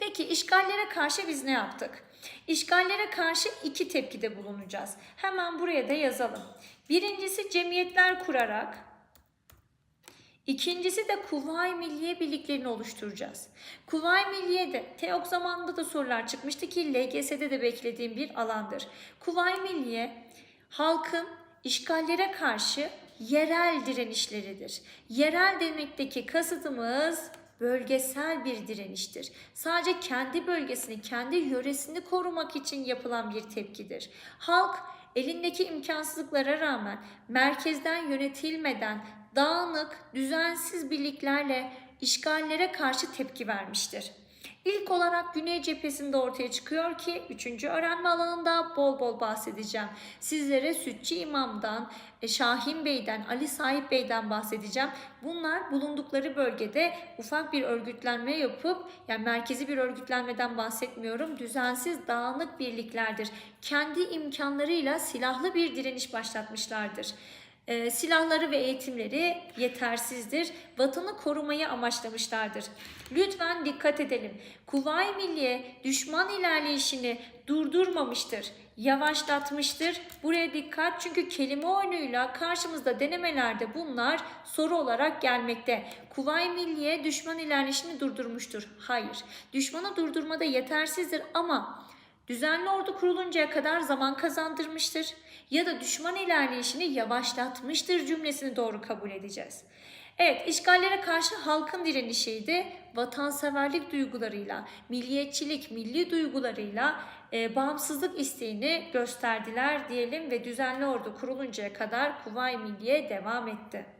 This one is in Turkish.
Peki işgallere karşı biz ne yaptık? İşgallere karşı iki tepkide bulunacağız. Hemen buraya da yazalım. Birincisi cemiyetler kurarak, İkincisi de Kuvayi Milliye birliklerini oluşturacağız. Kuvayi Milliye'de TEOK zamanında da sorular çıkmıştı ki LGS'de de beklediğim bir alandır. Kuvayi Milliye halkın işgallere karşı yerel direnişleridir. Yerel demekteki kasıtımız bölgesel bir direniştir. Sadece kendi bölgesini, kendi yöresini korumak için yapılan bir tepkidir. Halk elindeki imkansızlıklara rağmen merkezden yönetilmeden dağınık, düzensiz birliklerle işgallere karşı tepki vermiştir. İlk olarak Güney cephesinde ortaya çıkıyor ki 3. öğrenme alanında bol bol bahsedeceğim. Sizlere Sütçü İmam'dan, e, Şahin Bey'den, Ali Sahip Bey'den bahsedeceğim. Bunlar bulundukları bölgede ufak bir örgütlenme yapıp, yani merkezi bir örgütlenmeden bahsetmiyorum, düzensiz dağınık birliklerdir. Kendi imkanlarıyla silahlı bir direniş başlatmışlardır. E, silahları ve eğitimleri yetersizdir. Vatanı korumayı amaçlamışlardır. Lütfen dikkat edelim. Kuvayi Milliye düşman ilerleyişini durdurmamıştır. Yavaşlatmıştır. Buraya dikkat çünkü kelime oyunuyla karşımızda denemelerde bunlar soru olarak gelmekte. Kuvayi Milliye düşman ilerleyişini durdurmuştur. Hayır. Düşmanı durdurmada yetersizdir ama düzenli ordu kuruluncaya kadar zaman kazandırmıştır ya da düşman ilerleyişini yavaşlatmıştır cümlesini doğru kabul edeceğiz. Evet, işgallere karşı halkın direnişiydi. Vatanseverlik duygularıyla, milliyetçilik, milli duygularıyla e, bağımsızlık isteğini gösterdiler diyelim ve düzenli ordu kuruluncaya kadar Kuvayi Milliye devam etti.